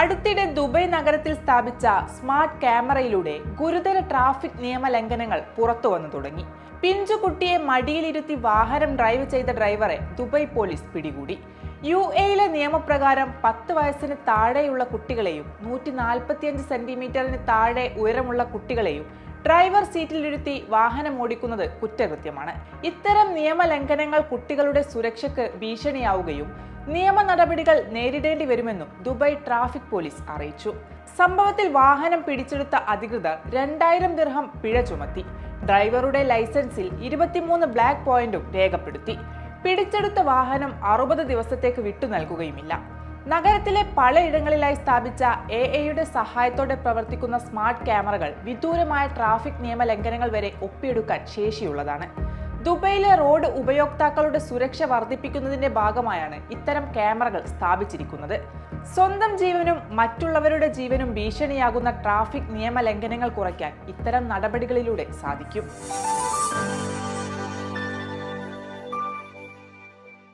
അടുത്തിടെ ദുബൈ നഗരത്തിൽ സ്ഥാപിച്ച സ്മാർട്ട് ക്യാമറയിലൂടെ ഗുരുതര ട്രാഫിക് നിയമ ലംഘനങ്ങൾ പുറത്തു വന്നു തുടങ്ങി. പിഞ്ചുകുട്ടിയെ മടിയിലിരുത്തി വാഹനം ഡ്രൈവ് ചെയ്ത ഡ്രൈവറെ ദുബൈ പോലീസ് പിടികൂടി. യു എയിലെ നിയമപ്രകാരം പത്ത് വയസ്സിന് താഴെയുള്ള കുട്ടികളെയും നൂറ്റി നാൽപ്പത്തിയഞ്ച് സെന്റിമീറ്ററിന് താഴെ ഉയരമുള്ള കുട്ടികളെയും ഡ്രൈവർ സീറ്റിലിരുത്തി വാഹനം ഓടിക്കുന്നത് കുറ്റകൃത്യമാണ്. ഇത്തരം നിയമലംഘനങ്ങൾ കുട്ടികളുടെ സുരക്ഷയ്ക്ക് ഭീഷണിയാവുകയും നിയമ നടപടികൾ നേരിടേണ്ടി വരുമെന്നും ദുബായ് ട്രാഫിക് പോലീസ് അറിയിച്ചു. സംഭവത്തിൽ വാഹനം പിടിച്ചെടുത്ത അധികൃതർ രണ്ടായിരം ദിർഹം പിഴ ചുമത്തി. ഡ്രൈവറുടെ ലൈസൻസിൽ ഇരുപത്തിമൂന്ന് ബ്ലാക്ക് പോയിന്റും രേഖപ്പെടുത്തി. പിടിച്ചെടുത്ത വാഹനം അറുപത് ദിവസത്തേക്ക് വിട്ടു നൽകുകയുമില്ല. നഗരത്തിലെ പലയിടങ്ങളിലായി സ്ഥാപിച്ച എ എയുടെ സഹായത്തോടെ പ്രവർത്തിക്കുന്ന സ്മാർട്ട് ക്യാമറകൾ വിദൂരമായ ട്രാഫിക് നിയമലംഘനങ്ങൾ വരെ ഒപ്പിയെടുക്കാൻ ശേഷിയുള്ളതാണ്. ദുബൈയിലെ റോഡ് ഉപയോക്താക്കളുടെ സുരക്ഷ വർദ്ധിപ്പിക്കുന്നതിന്റെ ഭാഗമായാണ് ഇത്തരം ക്യാമറകൾ സ്ഥാപിച്ചിരിക്കുന്നത്. സ്വന്തം ജീവനും മറ്റുള്ളവരുടെ ജീവനും ഭീഷണിയാകുന്ന ട്രാഫിക് നിയമ ലംഘനങ്ങൾ കുറയ്ക്കാൻ ഇത്തരം നടപടികളിലൂടെ സാധിക്കും.